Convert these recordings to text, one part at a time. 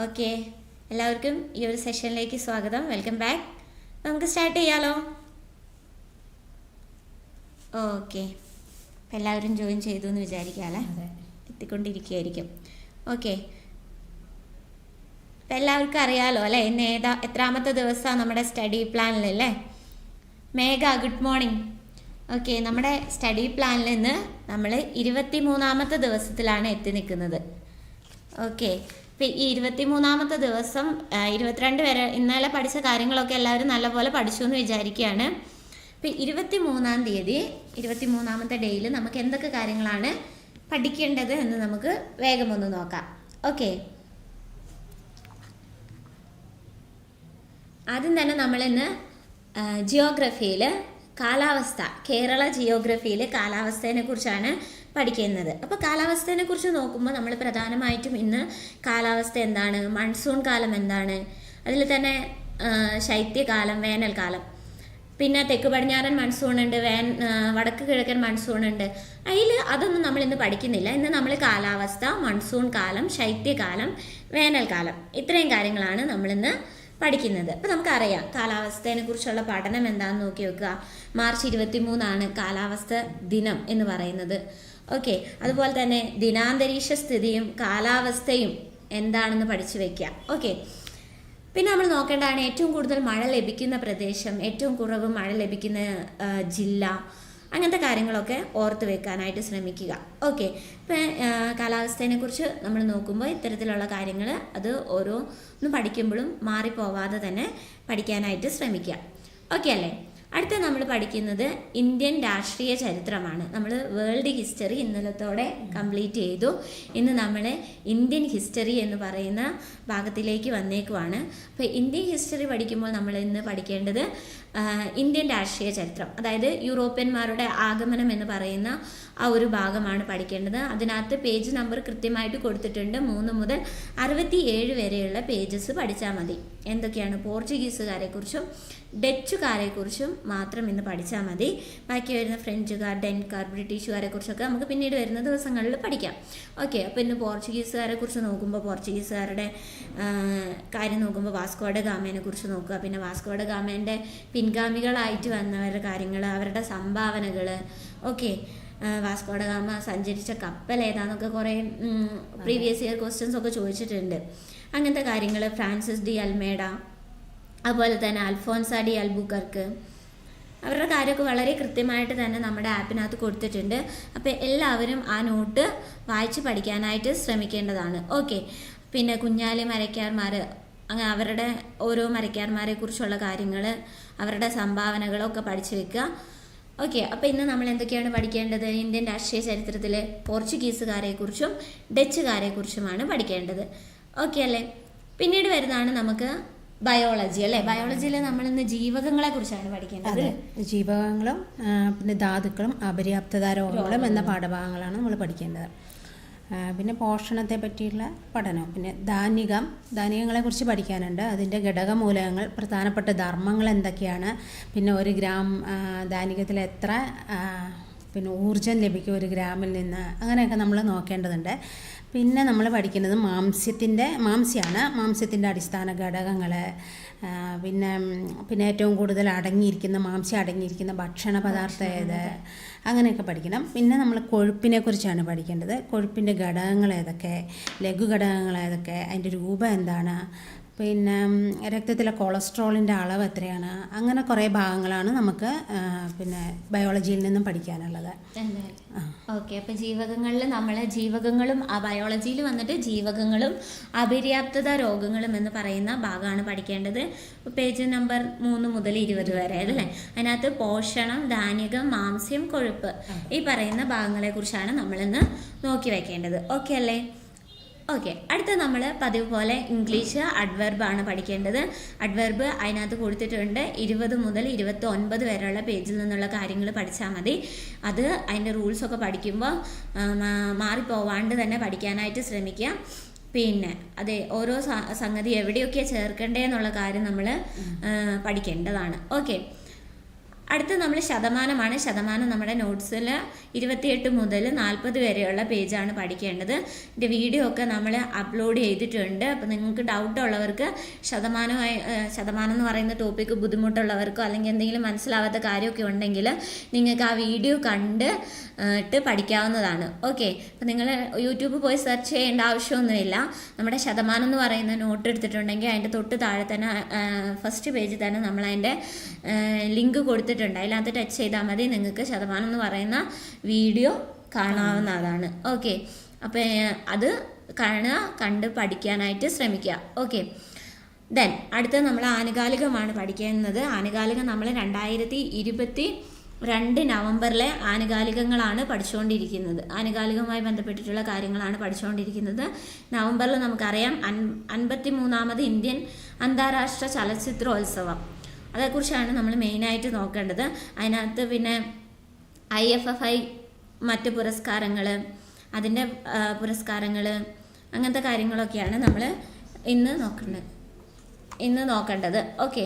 Okay എല്ലാവർക്കും ഈ ഒരു സെഷനിലേക്ക് സ്വാഗതം. വെൽക്കം ബാക്ക് നമുക്ക് സ്റ്റാർട്ട് ചെയ്യാലോ? ഓക്കെ അപ്പം എല്ലാവരും ജോയിൻ ചെയ്തു എന്ന് വിചാരിക്കാമല്ലേ എത്തിക്കൊണ്ടിരിക്കുകയായിരിക്കും. ഓക്കെ അപ്പം എല്ലാവർക്കും അറിയാലോ അല്ലേ? ഇന്ന് ഏതാ എത്രാമത്തെ ദിവസമാണ് നമ്മുടെ സ്റ്റഡി പ്ലാനിൽ അല്ലേ? മേഘ ഗുഡ് മോർണിംഗ് ഓക്കെ നമ്മുടെ സ്റ്റഡി പ്ലാനിൽ നിന്ന് നമ്മൾ ഇരുപത്തി മൂന്നാമത്തെ ദിവസത്തിലാണ് എത്തി നിൽക്കുന്നത്. ഓക്കെ ഈ ഇരുപത്തി മൂന്നാമത്തെ ദിവസം ഇരുപത്തിരണ്ട് വരെ ഇന്നലെ പഠിച്ച കാര്യങ്ങളൊക്കെ എല്ലാവരും നല്ലപോലെ പഠിച്ചു എന്ന് വിചാരിക്കുകയാണ്. ഇപ്പം ഇരുപത്തി മൂന്നാം തീയതി ഇരുപത്തി മൂന്നാമത്തെ ഡേയിൽ നമുക്ക് എന്തൊക്കെ കാര്യങ്ങളാണ് പഠിക്കേണ്ടത് എന്ന് നമുക്ക് വേഗം ഒന്ന് നോക്കാം. ഓക്കെ. ആദ്യം തന്നെ നമ്മളിന്ന് ജിയോഗ്രഫിയിൽ കാലാവസ്ഥ കേരള ജിയോഗ്രഫിയിൽ കാലാവസ്ഥയെ കുറിച്ചാണ് പഠിക്കുന്നത്. അപ്പോൾ കാലാവസ്ഥയെ കുറിച്ച് നോക്കുമ്പോൾ നമ്മൾ പ്രധാനമായിട്ടും ഇന്ന് കാലാവസ്ഥ എന്താണ്? മൺസൂൺ കാലം എന്താണ്? അതിൽ തന്നെ ശൈത്യകാലം വേനൽക്കാലം. പിന്നെ തെക്ക് പടിഞ്ഞാറൻ മൺസൂൺ ഉണ്ട് വേൻ വടക്ക് കിഴക്കൻ മൺസൂൺ ഉണ്ട്. അതിൽ അതൊന്നും നമ്മൾ ഇന്ന് പഠിക്കുന്നില്ല. ഇന്ന് നമ്മൾ കാലാവസ്ഥ മൺസൂൺ കാലം ശൈത്യകാലം വേനൽക്കാലം ഇത്രയും കാര്യങ്ങളാണ് നമ്മളിന്ന് പഠിക്കുന്നത്. അപ്പോൾ നമുക്കറിയാം കാലാവസ്ഥയെ കുറിച്ചുള്ള പഠനം എന്താണെന്ന് നോക്കി വെക്കുക. മാർച്ച് ഇരുപത്തി മൂന്നാണ് കാലാവസ്ഥ ദിനം എന്ന് പറയുന്നത്. ഓക്കെ അതുപോലെ തന്നെ ദിനാന്തരീക്ഷ സ്ഥിതിയും കാലാവസ്ഥയും എന്താണെന്ന് പഠിച്ചു വെക്കുക. ഓക്കെ പിന്നെ നമ്മൾ നോക്കേണ്ടതാണ് ഏറ്റവും കൂടുതൽ മഴ ലഭിക്കുന്ന പ്രദേശം ഏറ്റവും കുറവ് മഴ ലഭിക്കുന്ന ജില്ല അങ്ങനത്തെ കാര്യങ്ങളൊക്കെ ഓർത്ത് വെക്കാനായിട്ട് ശ്രമിക്കുക. ഓക്കെ ഇപ്പം കാലാവസ്ഥയെ കുറിച്ച് നമ്മൾ നോക്കുമ്പോൾ ഇത്തരത്തിലുള്ള കാര്യങ്ങൾ അത് ഓരോന്നും പഠിക്കുമ്പോഴും മാറിപ്പോവാതെ തന്നെ പഠിക്കാനായിട്ട് ശ്രമിക്കുക. ഓക്കെ അല്ലേ? അടുത്ത നമ്മൾ പഠിക്കുന്നത് ഇന്ത്യൻ രാഷ്ട്രീയ ചരിത്രമാണ്. നമ്മൾ വേൾഡ് ഹിസ്റ്ററി ഇന്നലത്തോടെ കംപ്ലീറ്റ് ചെയ്തു. ഇന്ന് നമ്മൾ ഇന്ത്യൻ ഹിസ്റ്ററി എന്ന് പറയുന്ന ഭാഗത്തിലേക്ക് വന്നേക്കുവാണ്. അപ്പോൾ ഇന്ത്യൻ ഹിസ്റ്ററി പഠിക്കുമ്പോൾ നമ്മൾ ഇന്ന് പഠിക്കേണ്ടത് ഇന്ത്യൻ രാഷ്ട്രീയ ചരിത്രം അതായത് യൂറോപ്യന്മാരുടെ ആഗമനം എന്ന് പറയുന്ന ആ ഒരു ഭാഗമാണ് പഠിക്കേണ്ടത്. അതിനകത്ത് പേജ് നമ്പർ കൃത്യമായിട്ട് കൊടുത്തിട്ടുണ്ട്. മൂന്ന് മുതൽ അറുപത്തി ഏഴ് വരെയുള്ള പേജസ് പഠിച്ചാൽ മതി. എന്തൊക്കെയാണ്? പോർച്ചുഗീസുകാരെക്കുറിച്ചും ഡച്ചുകാരെക്കുറിച്ചും ഡച്ചുകാരെ കുറിച്ചും മാത്രം ഇന്ന് പഠിച്ചാൽ മതി. ബാക്കി വരുന്ന ഫ്രഞ്ചുകാർ ഡെൻകാർ ബ്രിട്ടീഷുകാരെ കുറിച്ചൊക്കെ നമുക്ക് പിന്നീട് വരുന്ന ദിവസങ്ങളിൽ പഠിക്കാം. ഓക്കെ അപ്പോൾ ഇന്ന് പോർച്ചുഗീസുകാരെ കുറിച്ച് നോക്കുമ്പോൾ പോർച്ചുഗീസുകാരുടെ കാര്യം നോക്കുമ്പോൾ വാസ്കോഡ ഗാമേനെ കുറിച്ച് നോക്കുക. പിന്നെ വാസ്കോഡ ഗാമേന്റെ പിൻഗാമികളായിട്ട് വന്നവരുടെ കാര്യങ്ങൾ അവരുടെ സംഭാവനകൾ ഓക്കെ. വാസ്കോഡ ഗാമ സഞ്ചരിച്ച കപ്പൽ ഏതാന്നൊക്കെ കുറേ പ്രീവിയസ് ഇയർ ക്വസ്റ്റ്യൻസ് ഒക്കെ ചോദിച്ചിട്ടുണ്ട്. അങ്ങനത്തെ കാര്യങ്ങൾ ഫ്രാൻസിസ് ഡി അൽമേഡ അതുപോലെ തന്നെ അൽഫോൻസ ഡി അൽബുക്കർക്ക്. അവരുടെ കാര്യമൊക്കെ വളരെ കൃത്യമായിട്ട് തന്നെ നമ്മുടെ ആപ്പിനകത്ത് കൊടുത്തിട്ടുണ്ട്. അപ്പോൾ എല്ലാവരും ആ നോട്ട് വായിച്ച് പഠിക്കാനായിട്ട് ശ്രമിക്കേണ്ടതാണ്. ഓക്കെ. പിന്നെ കുഞ്ഞാലി മരക്കാർമാർ അങ്ങനെ അവരുടെ ഓരോ മരക്കാർമാരെ കുറിച്ചുള്ള കാര്യങ്ങൾ അവരുടെ സംഭാവനകളൊക്കെ പഠിച്ചു വെക്കുക ഓക്കെ അപ്പോൾ ഇന്ന് നമ്മൾ എന്തൊക്കെയാണ് പഠിക്കേണ്ടത്? ഇന്ത്യൻ രാഷ്ട്രീയ ചരിത്രത്തിലെ പോർച്ചുഗീസുകാരെക്കുറിച്ചും കുറിച്ചും ഡച്ചുകാരെ കുറിച്ചുമാണ് പഠിക്കേണ്ടത്. ഓക്കെ അല്ലേ? പിന്നീട് വരുന്നതാണ് നമുക്ക് ബയോളജി അല്ലേ? ബയോളജിയിൽ നമ്മൾ ഇന്ന് ജീവകങ്ങളെ കുറിച്ചാണ് പഠിക്കേണ്ടത്. ജീവകങ്ങളും പിന്നെ ധാതുക്കളും അപര്യാപ്തത രോഗങ്ങളും എന്ന പാഠഭാഗങ്ങളാണ് നമ്മൾ പഠിക്കേണ്ടത്. പിന്നെ പോഷണത്തെ പറ്റിയുള്ള പഠനം. പിന്നെ ധാന്യകം ധാന്യങ്ങളെക്കുറിച്ച് പഠിക്കാനുണ്ട്. അതിന്റെ ഘടകമൂലകങ്ങൾ പ്രധാനപ്പെട്ട ധർമ്മങ്ങൾ എന്തൊക്കെയാണ്? പിന്നെ ഒരു ഗ്രാം ധാന്യകത്തിൽ എത്ര പിന്നെ ഊർജം ലഭിക്കും ഒരു ഗ്രാമിൽ നിന്ന്? അങ്ങനെയൊക്കെ നമ്മൾ നോക്കേണ്ടതുണ്ട്. പിന്നെ നമ്മൾ പഠിക്കുന്നത് മാംസ്യത്തിന്റെ മാംസ്യമാണ് മാംസ്യത്തിന്റെ അടിസ്ഥാന ഘടകങ്ങൾ പിന്നെ പിന്നെ ഏറ്റവും കൂടുതൽ അടങ്ങിയിരിക്കുന്ന മാംസ്യം അടങ്ങിയിരിക്കുന്ന ഭക്ഷണ പദാർത്ഥം ഏത്? അങ്ങനെയൊക്കെ പഠിക്കണം. പിന്നെ നമ്മൾ കൊഴുപ്പിനെ കുറിച്ചാണ് പഠിക്കേണ്ടത്. കൊഴുപ്പിന്റെ ഘടകങ്ങൾ ഏതൊക്കെ? ലഘു ഘടകങ്ങൾ ഏതൊക്കെ? അതിന്റെ രൂപം എന്താണ്? പിന്നെ രക്തത്തിലെ കൊളസ്ട്രോളിന്റെ അളവ് എത്രയാണ്? അങ്ങനെ കുറേ ഭാഗങ്ങളാണ് നമുക്ക് പിന്നെ ബയോളജിയിൽ നിന്നും പഠിക്കാനുള്ളത്. ഓക്കെ അപ്പോൾ ജീവകങ്ങളിൽ നമ്മൾ ജീവകങ്ങളും ആ ബയോളജിയിൽ വന്നിട്ട് ജീവകങ്ങളും അപര്യാപ്തത രോഗങ്ങളും എന്ന് പറയുന്ന ഭാഗമാണ് പഠിക്കേണ്ടത്. പേജ് നമ്പർ മൂന്ന് മുതൽ ഇരുപത് വരെ അല്ലേ? അതിനകത്ത് പോഷണം ധാന്യകം മാംസ്യം കൊഴുപ്പ് ഈ പറയുന്ന ഭാഗങ്ങളെക്കുറിച്ചാണ് നമ്മളിന്ന് നോക്കി വയ്ക്കേണ്ടത് ഓക്കെ അല്ലേ? ഓക്കെ അടുത്ത നമ്മൾ പതിവ് പോലെ ഇംഗ്ലീഷ് അഡ്വർബ് ആണ് പഠിക്കേണ്ടത്. അഡ്വർബ് അതിനകത്ത് കൊടുത്തിട്ടുണ്ട് ഇരുപത് മുതൽ ഇരുപത്തി ഒൻപത് വരെയുള്ള പേജിൽ നിന്നുള്ള കാര്യങ്ങൾ പഠിച്ചാൽ മതി. അത് അതിന്റെ റൂൾസൊക്കെ പഠിക്കുമ്പോൾ മാറിപ്പോവാണ്ട് തന്നെ പഠിക്കാനായിട്ട് ശ്രമിക്കുക. പിന്നെ അതെ ഓരോ സംഗതി എവിടെയൊക്കെയാണ് ചേർക്കേണ്ടതെന്നുള്ള കാര്യം നമ്മൾ പഠിക്കേണ്ടതാണ്. ഓക്കെ അടുത്ത നമ്മൾ ശതമാനമാണ്. ശതമാനം നമ്മുടെ നോട്ട്സിൽ ഇരുപത്തിയെട്ട് മുതൽ നാൽപ്പത് വരെയുള്ള പേജാണ് പഠിക്കേണ്ടത്. ഇതിന്റെ വീഡിയോ ഒക്കെ നമ്മൾ അപ്ലോഡ് ചെയ്തിട്ടുണ്ട്. അപ്പോൾ നിങ്ങൾക്ക് ഡൗട്ട് ഉള്ളവർക്ക് ശതമാനമായി ശതമാനം എന്ന് പറയുന്ന ടോപ്പിക്ക് ബുദ്ധിമുട്ടുള്ളവർക്കോ അല്ലെങ്കിൽ എന്തെങ്കിലും മനസ്സിലാവാത്ത കാര്യമൊക്കെ ഉണ്ടെങ്കിൽ നിങ്ങൾക്ക് ആ വീഡിയോ കണ്ട് ഇട്ട് പഠിക്കാവുന്നതാണ്. ഓക്കെ അപ്പോൾ നിങ്ങൾ യൂട്യൂബ് പോയി സെർച്ച് ചെയ്യേണ്ട ആവശ്യമൊന്നുമില്ല. നമ്മുടെ ശതമാനം എന്ന് പറയുന്ന നോട്ട് എടുത്തിട്ടുണ്ടെങ്കിൽ അതിന്റെ തൊട്ട് താഴെ തന്നെ ഫസ്റ്റ് പേജിൽ തന്നെ നമ്മൾ അതിന്റെ ലിങ്ക് കൊടുത്തിട്ടുണ്ട്. അതിനകത്ത് ടച്ച് ചെയ്താൽ മതി. നിങ്ങൾക്ക് ശതമാനം എന്ന് പറയുന്ന വീഡിയോ കാണാവുന്നതാണ്. ഓക്കെ അപ്പോൾ അത് കാണുക കണ്ട് പഠിക്കാനായിട്ട് ശ്രമിക്കുക. ഓക്കെ ദെൻ അടുത്ത നമ്മൾ ആനുകാലികമാണ് പഠിക്കുന്നത് ആനുകാലികം നമ്മൾ രണ്ടായിരത്തി ഇരുപത്തി രണ്ട് നവംബറിലെ ആനുകാലികങ്ങളാണ് പഠിച്ചുകൊണ്ടിരിക്കുന്നത്. ആനുകാലികമായി ബന്ധപ്പെട്ടിട്ടുള്ള കാര്യങ്ങളാണ് പഠിച്ചുകൊണ്ടിരിക്കുന്നത്. നവംബറിൽ നമുക്കറിയാം അൻ അൻപത്തി മൂന്നാമത് ഇന്ത്യൻ അന്താരാഷ്ട്ര ചലച്ചിത്രോത്സവം. അതേക്കുറിച്ചാണ് നമ്മൾ മെയിനായിട്ട് നോക്കേണ്ടത്. അതിനകത്ത് പിന്നെ ഐ എഫ് എഫ് ഐ മറ്റ് പുരസ്കാരങ്ങൾ അതിന്റെ പുരസ്കാരങ്ങൾ അങ്ങനത്തെ കാര്യങ്ങളൊക്കെയാണ് നമ്മൾ ഇന്ന് നോക്കേണ്ടത് ഇന്ന് നോക്കേണ്ടത്. ഓക്കെ.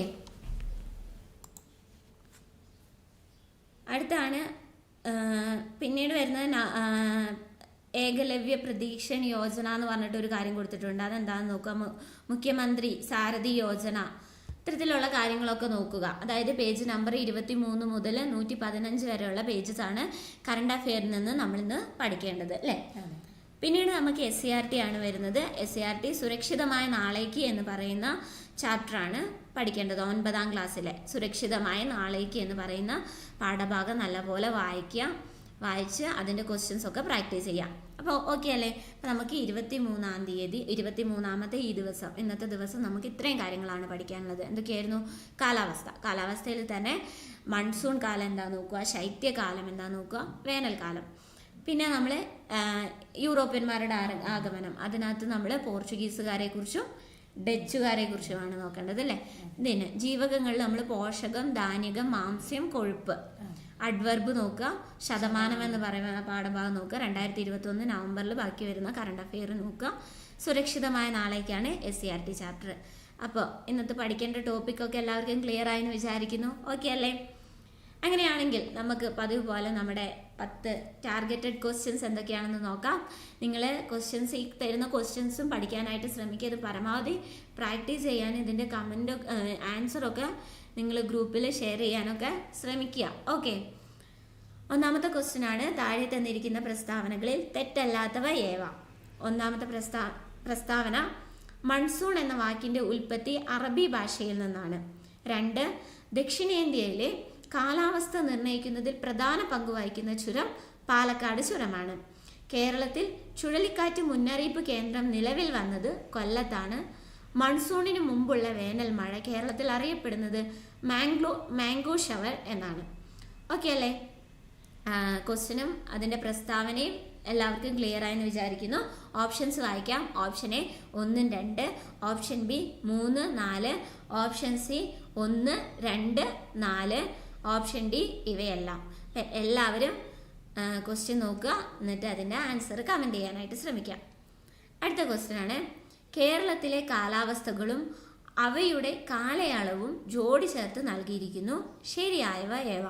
അടുത്താണ് പിന്നീട് വരുന്നത് ഏകലവ്യ പ്രതീക്ഷൺ യോജന എന്ന് പറഞ്ഞിട്ട് ഒരു കാര്യം കൊടുത്തിട്ടുണ്ട്. അതെന്താണെന്ന് നോക്കുക. മുഖ്യമന്ത്രി സാരഥി യോജന. ഇത്തരത്തിലുള്ള കാര്യങ്ങളൊക്കെ നോക്കുക. അതായത് പേജ് നമ്പർ ഇരുപത്തി മൂന്ന് മുതൽ നൂറ്റി പതിനഞ്ച് വരെയുള്ള പേജസ് ആണ് കറണ്ട് അഫെയറിൽ നിന്ന് നമ്മളിന്ന് പഠിക്കേണ്ടത് അല്ലേ? പിന്നീട് നമുക്ക് എസ് സി ആർ ടി ആണ് വരുന്നത്. എസ് സി ആർ ടി സുരക്ഷിതമായ നാളേക്ക് എന്ന് പറയുന്ന ചാപ്റ്ററാണ് പഠിക്കേണ്ടത് ഒൻപതാം ക്ലാസ്സിലെ. സുരക്ഷിതമായ നാളേക്ക് എന്ന് പറയുന്ന പാഠഭാഗം നല്ലപോലെ വായിക്കുക വായിച്ച് അതിന്റെ ക്വസ്റ്റ്യൻസ് ഒക്കെ പ്രാക്ടീസ് ചെയ്യാം അപ്പോൾ ഓക്കെ അല്ലേ? അപ്പോൾ നമുക്ക് ഇരുപത്തി മൂന്നാം തീയതി ഇരുപത്തി മൂന്നാമത്തെ ഈ ദിവസം ഇന്നത്തെ ദിവസം നമുക്ക് ഇത്രയും കാര്യങ്ങളാണ് പഠിക്കാനുള്ളത്. എന്തൊക്കെയായിരുന്നു? കാലാവസ്ഥ. കാലാവസ്ഥയിൽ തന്നെ മൺസൂൺ കാലം എന്താ നോക്കുക ശൈത്യകാലം എന്താ നോക്കുക വേനൽക്കാലം. പിന്നെ നമ്മൾ യൂറോപ്യന്മാരുടെ ആഗമനം. അതിനകത്ത് നമ്മൾ പോർച്ചുഗീസുകാരെ കുറിച്ചും ഡച്ചുകാരെ കുറിച്ചുമാണ് നോക്കേണ്ടത് അല്ലേ? ഇതിന് ജീവകങ്ങളിൽ നമ്മൾ പോഷകം ധാന്യകം മാംസ്യം കൊഴുപ്പ്. അഡ്വർബ് നോക്കുക ശതമാനം എന്ന് പറയുന്ന പാഠഭാഗം നോക്കുക രണ്ടായിരത്തി ഇരുപത്തി ഒന്ന് നവംബറിൽ ബാക്കി വരുന്ന കറണ്ട് അഫെയർ നോക്കുക. സുരക്ഷിതമായ നാളേക്കാണ് S C R T chapter അപ്പോൾ ഇന്നത്തെ പഠിക്കേണ്ട ടോപ്പിക്കൊക്കെ എല്ലാവർക്കും ക്ലിയർ ആയെന്ന് വിചാരിക്കുന്നു. ഓക്കെ അല്ലേ? അങ്ങനെയാണെങ്കിൽ നമുക്ക് പതിവ് പോലെ നമ്മുടെ പത്ത് ടാർഗറ്റഡ് ക്വസ്റ്റ്യൻസ് എന്തൊക്കെയാണെന്ന് നോക്കാം. നിങ്ങൾ ക്വസ്റ്റ്യൻസ് ഈ തരുന്ന ക്വസ്റ്റ്യൻസും പഠിക്കാനായിട്ട് ശ്രമിക്കുക. ഇത് പരമാവധി പ്രാക്ടീസ് ചെയ്യാൻ ഇതിന്റെ കമന്റ് ആൻസറൊക്കെ നിങ്ങൾ ഗ്രൂപ്പിൽ ഷെയർ ചെയ്യാനൊക്കെ ശ്രമിക്കുക. ഓക്കെ ഒന്നാമത്തെ ക്വസ്റ്റ്യൻ ആണ് താഴെ തന്നിരിക്കുന്ന പ്രസ്താവനകളിൽ തെറ്റല്ലാത്തവ ഏവ? ഒന്നാമത്തെ പ്രസ്താ പ്രസ്താവന മൺസൂൺ എന്ന വാക്കിന്റെ ഉൽപ്പത്തി അറബി ഭാഷയിൽ നിന്നാണ്. രണ്ട് ദക്ഷിണേന്ത്യയിലെ കാലാവസ്ഥ നിർണയിക്കുന്നതിൽ പ്രധാന പങ്ക് വഹിക്കുന്ന ചുരം പാലക്കാട് ചുരമാണ്. കേരളത്തിൽ ചുഴലിക്കാറ്റ് മുന്നറിയിപ്പ് കേന്ദ്രം നിലവിൽ വന്നത് കൊല്ലത്താണ്. മൺസൂണിന് മുമ്പുള്ള വേനൽ മഴ കേരളത്തിൽ അറിയപ്പെടുന്നത് മാംഗ്ലോ മാംഗോ ഷവർ എന്നാണ്. ഓക്കെ അല്ലേ? ക്വസ്റ്റ്യനും അതിന്റെ പ്രസ്താവനയും എല്ലാവർക്കും ക്ലിയർ ആയെന്ന് വിചാരിക്കുന്നു. ഓപ്ഷൻസ് വായിക്കാം. ഓപ്ഷൻ എ ഒന്നും രണ്ട് ഓപ്ഷൻ ബി മൂന്ന് നാല് ഓപ്ഷൻ സി ഒന്ന് രണ്ട് നാല് ഓപ്ഷൻ ഡി ഇവയെല്ലാം. എല്ലാവരും ക്വസ്റ്റ്യൻ നോക്കുക. എന്നിട്ട് അതിന്റെ ആൻസർ കമന്റ് ചെയ്യാനായിട്ട് ശ്രമിക്കാം. അടുത്ത ക്വസ്റ്റ്യൻ ആണ്. കേരളത്തിലെ കാലാവസ്ഥകളും അവയുടെ കാലയളവും ജോഡി ചേർത്ത് നൽകിയിരിക്കുന്നു. ശരിയായവ ഏവ?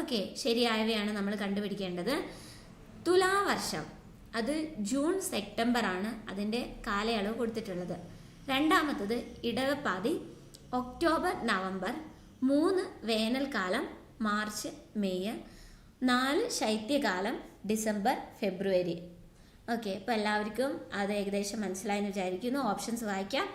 ഓക്കെ ശരിയായവയാണ് നമ്മൾ കണ്ടുപിടിക്കേണ്ടത്. തുലാവർഷം. അത് ജൂൺ സെപ്റ്റംബർ ആണ് അതിന്റെ കാലയളവ് കൊടുത്തിട്ടുള്ളത്. രണ്ടാമത്തത് ഇടവപ്പാതി ഒക്ടോബർ നവംബർ മൂന്ന് വേനൽക്കാലം മാർച്ച് മെയ് നാല് ശൈത്യകാലം ഡിസംബർ ഫെബ്രുവരി. ഓക്കെ അപ്പോൾ എല്ലാവർക്കും അത് ഏകദേശം മനസ്സിലായെന്ന് വിചാരിക്കുന്നു. ഓപ്ഷൻസ് വായിക്കാം.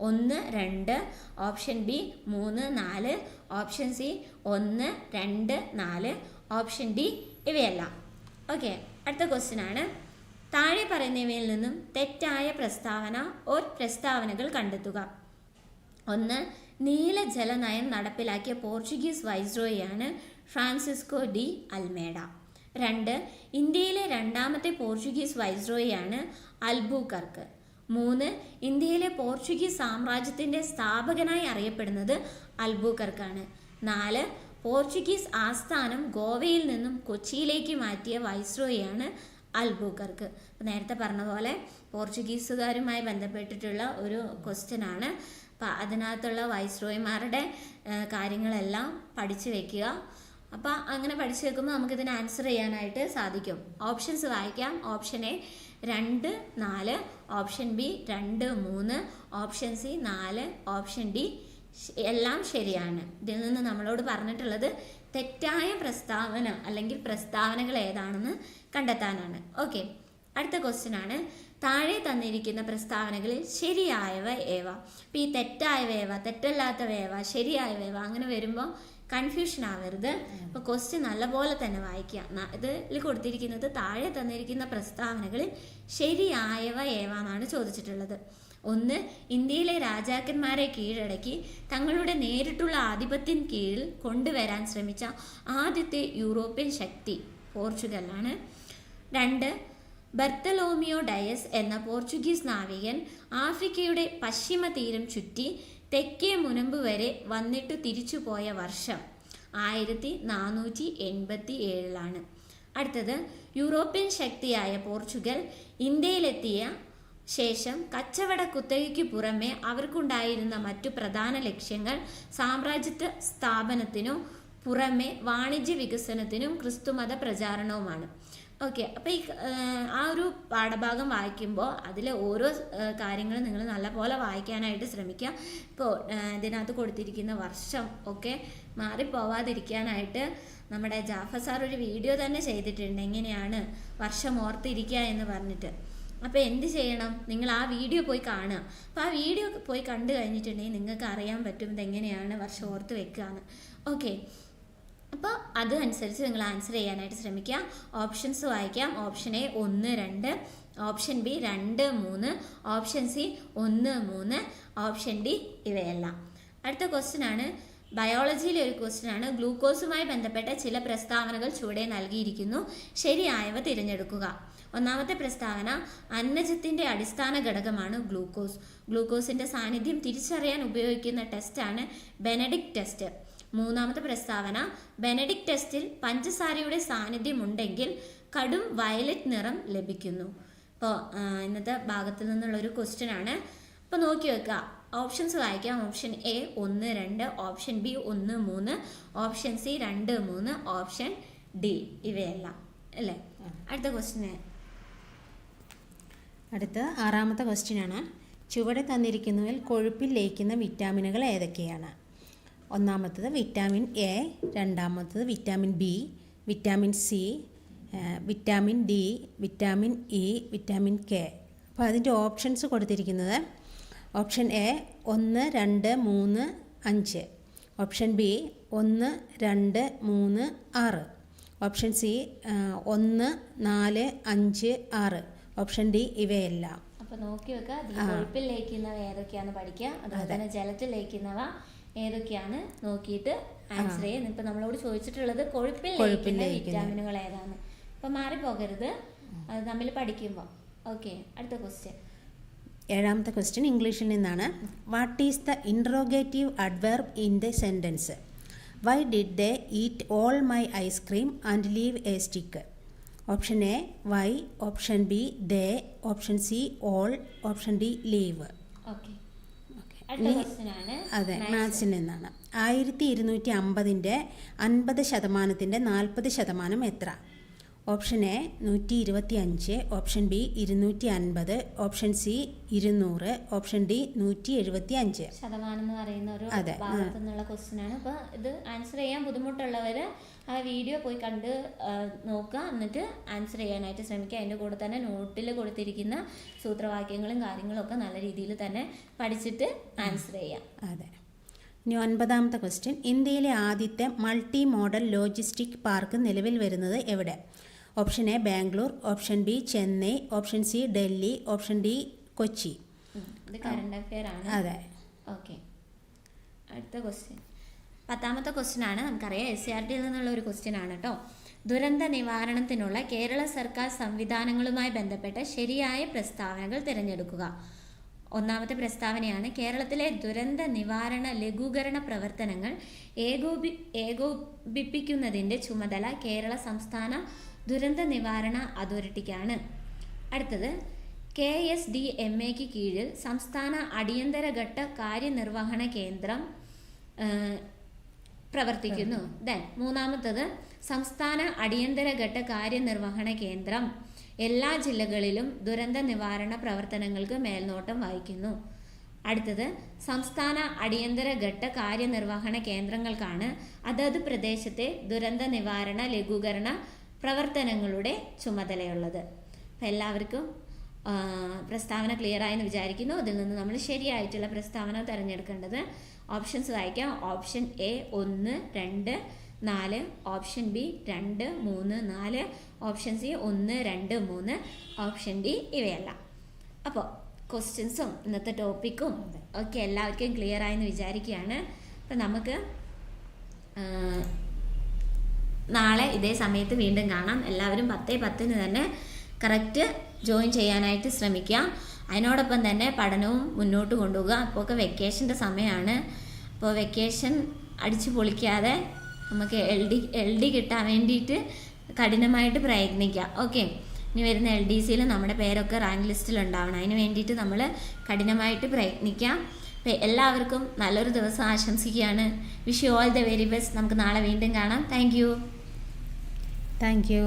ഒന്ന് രണ്ട് ഓപ്ഷൻ ബി മൂന്ന് നാല് ഓപ്ഷൻ സി ഒന്ന് രണ്ട് നാല് ഓപ്ഷൻ ഡി ഇവയല്ല. ഓക്കെ അടുത്ത ക്വസ്റ്റ്യൻ ആണ്. താഴെ പറയുന്നവയിൽ നിന്നും തെറ്റായ പ്രസ്താവന ഓർ പ്രസ്താവനകൾ കണ്ടെത്തുക. ഒന്ന് നീല ജലനയം നടപ്പിലാക്കിയ പോർച്ചുഗീസ് വൈസ്രോയാണ് ഫ്രാൻസിസ്കോ ഡി അൽമേഡ. രണ്ട് ഇന്ത്യയിലെ രണ്ടാമത്തെ പോർച്ചുഗീസ് വൈസ്രോയാണ് അൽബുകർക്ക് മൂന്ന് ഇന്ത്യയിലെ പോർച്ചുഗീസ് സാമ്രാജ്യത്തിന്റെ സ്ഥാപകനായി അറിയപ്പെടുന്നത് അൽബുകർക്കാണ് നാല് പോർച്ചുഗീസ് ആസ്ഥാനം ഗോവയിൽ നിന്നും കൊച്ചിയിലേക്ക് മാറ്റിയ വൈസ്രോയാണ് അൽബുക്കർക്ക്. നേരത്തെ പറഞ്ഞ പോലെ പോർച്ചുഗീസുകാരുമായി ബന്ധപ്പെട്ടിട്ടുള്ള ഒരു ക്വസ്റ്റ്യൻ ആണ്. അപ്പം അതിനകത്തുള്ള വൈസ്രോയിമാരുടെ കാര്യങ്ങളെല്ലാം പഠിച്ചു വെക്കുക. അപ്പം അങ്ങനെ പഠിച്ചു വെക്കുമ്പോൾ നമുക്കിതിന് ആൻസർ ചെയ്യാനായിട്ട് സാധിക്കും. ഓപ്ഷൻസ് വായിക്കാം. ഓപ്ഷൻ എ രണ്ട് നാല്. ഓപ്ഷൻ ബി രണ്ട് മൂന്ന്. ഓപ്ഷൻ സി നാല്. ഓപ്ഷൻ ഡി എല്ലാം ശരിയാണ്. ഇതിൽ നിന്ന് നമ്മളോട് പറഞ്ഞിട്ടുള്ളത് തെറ്റായ പ്രസ്താവന അല്ലെങ്കിൽ പ്രസ്താവനകൾ ഏതാണെന്ന് കണ്ടെത്താനാണ്. ഓക്കെ അടുത്ത ക്വസ്റ്റ്യൻ ആണ്. താഴെ തന്നിരിക്കുന്ന പ്രസ്താവനകളിൽ ശരിയായവ ഏവ? ഇപ്പം ഈ തെറ്റായവ ഏവ? തെറ്റല്ലാത്തവ ഏവ? ശരിയായവ ഏവ? അങ്ങനെ വരുമ്പോൾ കൺഫ്യൂഷൻ ആവരുത്. അപ്പോൾ ക്വസ്റ്റ്യൻ നല്ലപോലെ തന്നെ വായിക്കുക. ഇതിൽ കൊടുത്തിരിക്കുന്നത് താഴെ തന്നിരിക്കുന്ന പ്രസ്താവനകളിൽ ശരിയായവ ഏവ എന്നാണ് ചോദിച്ചിട്ടുള്ളത്. ഒന്ന് ഇന്ത്യയിലെ രാജാക്കന്മാരെ കീഴടക്കി തങ്ങളുടെ നേരിട്ടുള്ള ആധിപത്യം കീഴിൽ കൊണ്ടുവരാൻ ശ്രമിച്ച ആദ്യത്തെ യൂറോപ്യൻ ശക്തി പോർച്ചുഗലാണ്. രണ്ട് ബർത്തലോമിയോ ഡയസ് എന്ന പോർച്ചുഗീസ് നാവികൻ ആഫ്രിക്കയുടെ പശ്ചിമ തീരം ചുറ്റി തെക്കേ മുനമ്പ് വരെ വന്നിട്ട് തിരിച്ചുപോയ വർഷം ആയിരത്തി നാനൂറ്റി എൺപത്തി ഏഴിലാണ് അടുത്തത് യൂറോപ്യൻ ശക്തിയായ പോർച്ചുഗൽ ഇന്ത്യയിലെത്തിയ ശേഷം കച്ചവട കുത്തകയ്ക്ക് പുറമെ അവർക്കുണ്ടായിരുന്ന മറ്റു പ്രധാന ലക്ഷ്യങ്ങൾ സാമ്രാജ്യത്വ സ്ഥാപനത്തിനും പുറമെ വാണിജ്യ വികസനത്തിനും ക്രിസ്തുമത പ്രചാരണവുമാണ്. ഓക്കെ അപ്പോൾ ഈ ആ, ഒരു പാഠഭാഗം വായിക്കുമ്പോൾ അതിലെ ഓരോ കാര്യങ്ങളും നിങ്ങൾ നല്ലപോലെ വായിക്കാനായിട്ട് ശ്രമിക്കുക. ഇപ്പോൾ ഇതിനകത്ത് കൊടുത്തിരിക്കുന്ന വർഷം ഒക്കെ മാറിപ്പോവാതിരിക്കാനായിട്ട് നമ്മുടെ ജാഫർ സാർ ഒരു വീഡിയോ തന്നെ ചെയ്തിട്ടുണ്ട്. എങ്ങനെയാണ് വർഷം ഓർത്തിരിക്കുക എന്ന് പറഞ്ഞിട്ട്. അപ്പോൾ എന്ത് ചെയ്യണം? നിങ്ങൾ ആ വീഡിയോ പോയി കാണുക. അപ്പോൾ ആ വീഡിയോ പോയി കണ്ടു കഴിഞ്ഞിട്ടുണ്ടെങ്കിൽ നിങ്ങൾക്ക് അറിയാൻ പറ്റും ഇതെങ്ങനെയാണ് വർഷം ഓർത്ത് വെക്കുക എന്ന്. ഓക്കെ അപ്പോൾ അതനുസരിച്ച് നിങ്ങൾ ആൻസർ ചെയ്യാനായിട്ട് ശ്രമിക്കുക. ഓപ്ഷൻസ് വായിക്കാം. ഓപ്ഷൻ എ ഒന്ന് രണ്ട്. ഓപ്ഷൻ ബി രണ്ട് മൂന്ന്. ഓപ്ഷൻ സി ഒന്ന് മൂന്ന്. ഓപ്ഷൻ ഡി ഇവയെല്ലാം. അടുത്ത ക്വസ്റ്റ്യൻ ആണ്. ബയോളജിയിലെ ഒരു ക്വസ്റ്റ്യൻ ആണ്. ഗ്ലൂക്കോസുമായി ബന്ധപ്പെട്ട ചില പ്രസ്താവനകൾ ചുവടെ നൽകിയിരിക്കുന്നു. ശരിയായവ തിരഞ്ഞെടുക്കുക. ഒന്നാമത്തെ പ്രസ്താവന അന്നജത്തിന്റെ അടിസ്ഥാന ഘടകമാണ് ഗ്ലൂക്കോസ് ഗ്ലൂക്കോസിന്റെ സാന്നിധ്യം തിരിച്ചറിയാൻ ഉപയോഗിക്കുന്ന ടെസ്റ്റാണ് ബെനഡിക് ടെസ്റ്റ് മൂന്നാമത്തെ പ്രസ്താവന ബെനഡിക് ടെസ്റ്റിൽ പഞ്ചസാരയുടെ സാന്നിധ്യം ഉണ്ടെങ്കിൽ കടും വയലറ്റ് നിറം ലഭിക്കുന്നു. ഇപ്പോൾ ഇന്നത്തെ ഭാഗത്തു നിന്നുള്ള ഒരു ക്വസ്റ്റ്യൻ ആണ്. അപ്പോൾ നോക്കി വെക്കുക ഓപ്ഷൻസ് വായിക്കാം. ഓപ്ഷൻ എ ഒന്ന് രണ്ട് ഓപ്ഷൻ ബി ഒന്ന് മൂന്ന് ഓപ്ഷൻ സി രണ്ട് മൂന്ന് ഓപ്ഷൻ ഡി ഇവയെല്ലാം. അല്ലേ? അടുത്ത ക്വസ്റ്റ്യൻ അടുത്ത ആറാമത്തെ ക്വസ്റ്റ്യൻ ആണ്. ചുവടെ തന്നിരിക്കുന്നതിൽ കൊഴുപ്പിൽ ലയിക്കുന്ന വിറ്റാമിനുകൾ ഏതൊക്കെയാണ്? ഒന്നാമത്തത് വിറ്റാമിൻ എ രണ്ടാമത്തത് vitamin B vitamin C vitamin D vitamin E vitamin K അപ്പോൾ അതിന്റെ ഓപ്ഷൻസ് കൊടുത്തിരിക്കുന്നത് ഓപ്ഷൻ എ ഒന്ന് രണ്ട് മൂന്ന് അഞ്ച്. ഓപ്ഷൻ ബി ഒന്ന് രണ്ട് മൂന്ന് ആറ്. ഓപ്ഷൻ സി ഒന്ന് നാല് അഞ്ച് ആറ്. ഓപ്ഷൻ ഡി ഇവയെല്ലാം. അപ്പോൾ നോക്കി വെക്കുക കൊഴുപ്പിൽ ലയിക്കുന്നവ ഏതൊക്കെയാണെന്ന് പഠിക്കുക അതുപോലെ തന്നെ ജലത്തിൽ ലയിക്കുന്നവ ഏതൊക്കെയാണ് നോക്കിയിട്ട് ആൻസർ ചെയ്യാം ഇപ്പൊ നമ്മളോട് ചോദിച്ചിട്ടുള്ളത് കൊഴുപ്പിൽ ലയിക്കുന്ന. വിറ്റാമിനുകൾ ഏതാണ്? അപ്പൊ മാറിപ്പോകരുത്. അത് തമ്മിൽ പഠിക്കുമ്പോൾ ഓക്കെ അടുത്ത ക്വസ്റ്റ്യൻ ഏഴാമത്തെ ക്വസ്റ്റ്യൻ ഇംഗ്ലീഷിൽ നിന്നാണ്. What is the interrogative adverb in the sentence why did they eat all my ice cream and leave a stick option A why option B they option C all option D leave okay okay അടുത്ത question ആണ് അതെ. മാത്സിൽ നിന്നാണ്. ആയിരത്തി ഇരുന്നൂറ്റി അമ്പതിന്റെ അൻപത് ശതമാനത്തിന്റെ നാൽപ്പത് ശതമാനം എത്ര? ഓപ്ഷൻ എ നൂറ്റി ഇരുപത്തി അഞ്ച് ഓപ്ഷൻ ബി ഇരുന്നൂറ്റി അൻപത് ഓപ്ഷൻ സി ഇരുന്നൂറ് ഓപ്ഷൻ ഡി നൂറ്റി എഴുപത്തി അഞ്ച് ശതമാനം എന്ന് പറയുന്ന ഒരു അതെ, ആ. ഭാഗത്തു നിന്നുള്ള ക്വസ്റ്റ്യൻ ആണ് അപ്പൊ ഇത് ആൻസർ ചെയ്യാൻ ബുദ്ധിമുട്ടുള്ളവർ ആ വീഡിയോ പോയി കണ്ട് നോക്കുക. എന്നിട്ട് ആൻസർ ചെയ്യാനായിട്ട് ശ്രമിക്കുക. അതിന്റെ കൂടെ തന്നെ നോട്ടിൽ കൊടുത്തിരിക്കുന്ന സൂത്രവാക്യങ്ങളും കാര്യങ്ങളും ഒക്കെ നല്ല രീതിയിൽ തന്നെ പഠിച്ചിട്ട് ആൻസർ ചെയ്യാം. അതെ. ഇനി ഒൻപതാമത്തെ ക്വസ്റ്റ്യൻ. ഇന്ത്യയിലെ ആദ്യത്തെ മൾട്ടി മോഡൽ ലോജിസ്റ്റിക് പാർക്ക് നിലവിൽ വരുന്നത് എവിടെ? Option A Bangalore option B Chennai option C Delhi option D Kochi. അതെ. ഓക്കെ അടുത്ത ക്വസ്റ്റ്യൻ പത്താമത്തെ ക്വസ്റ്റ്യൻ ആണ്. നമുക്കറിയാം എസ് സി ആർ ടിയിൽ നിന്നുള്ള ഒരു ക്വസ്റ്റ്യൻ ആണ് കേട്ടോ ദുരന്ത നിവാരണത്തിനുള്ള കേരള സർക്കാർ സംവിധാനങ്ങളുമായി ബന്ധപ്പെട്ട ശരിയായ പ്രസ്താവനകൾ തിരഞ്ഞെടുക്കുക. ഒന്നാമത്തെ പ്രസ്താവനയാണ് കേരളത്തിലെ ദുരന്ത നിവാരണ ലഘൂകരണ പ്രവർത്തനങ്ങൾ ഏകോപി ഏകോപിപ്പിക്കുന്നതിന്റെ ചുമതല കേരള സംസ്ഥാന ദുരന്ത നിവാരണ അതോറിറ്റിക്കാണ്. അടുത്തത് കെ എസ് ഡി എം എക്ക് കീഴിൽ സംസ്ഥാന അടിയന്തര ഘട്ട കാര്യനിർവഹണ കേന്ദ്രം പ്രവർത്തിക്കുന്നു. ദെൻ മൂന്നാമത്തത് സംസ്ഥാന അടിയന്തര ഘട്ട കാര്യനിർവഹണ കേന്ദ്രം എല്ലാ ജില്ലകളിലും ദുരന്ത നിവാരണ പ്രവർത്തനങ്ങൾക്ക് മേൽനോട്ടം വഹിക്കുന്നു. അടുത്തത് സംസ്ഥാന അടിയന്തര ഘട്ട കാര്യനിർവഹണ കേന്ദ്രങ്ങൾക്കാണ് അതത് പ്രദേശത്തെ ദുരന്ത നിവാരണ ലഘൂകരണ പ്രവർത്തനങ്ങളുടെ ചുമതലയുള്ളത്. അപ്പം എല്ലാവർക്കും പ്രസ്താവന ക്ലിയർ ആയെന്ന് വിചാരിക്കുന്നു. അതിൽ നിന്ന് നമ്മൾ ശരിയായിട്ടുള്ള പ്രസ്താവന തിരഞ്ഞെടുക്കേണ്ടത് ഓപ്ഷൻസ് വായിക്കാം. ഓപ്ഷൻ എ ഒന്ന് രണ്ട് നാല്. ഓപ്ഷൻ ബി രണ്ട് മൂന്ന് നാല്. ഓപ്ഷൻ സി ഒന്ന് രണ്ട് മൂന്ന്. ഓപ്ഷൻ ഡി ഇവയല്ല. അപ്പോൾ ക്വസ്റ്റ്യൻസും ഇന്നത്തെ ടോപ്പിക്കും ഒക്കെ എല്ലാവർക്കും ക്ലിയർ ആയെന്ന് വിചാരിക്കുകയാണ്. അപ്പം നമുക്ക് നാളെ ഇതേ സമയത്ത് വീണ്ടും കാണാം. എല്ലാവരും പത്തേ പത്തിന് തന്നെ കറക്റ്റ് ജോയിൻ ചെയ്യാനായിട്ട് ശ്രമിക്കുക. അതിനോടൊപ്പം തന്നെ പഠനവും മുന്നോട്ട് കൊണ്ടുപോകുക അപ്പോൾ ഒക്കെ വെക്കേഷന്റെ സമയമാണ്. അപ്പോൾ വെക്കേഷൻ അടിച്ചു പൊളിക്കാതെ നമുക്ക് എൽ ഡി എൽ ഡി കിട്ടാൻ വേണ്ടിയിട്ട് കഠിനമായിട്ട് പ്രയത്നിക്കാം ഓക്കെ ഇനി വരുന്ന എൽ ഡി സിയിൽ നമ്മുടെ പേരൊക്കെ റാങ്ക് ലിസ്റ്റിൽ ഉണ്ടാവണം. അതിന് വേണ്ടിയിട്ട് നമ്മൾ കഠിനമായിട്ട് പ്രയത്നിക്കാം. എല്ലാവർക്കും നല്ലൊരു ദിവസം ആശംസിക്കുകയാണ്. Wish you all the very best നമുക്ക് നാളെ വീണ്ടും കാണാം. Thank you thank you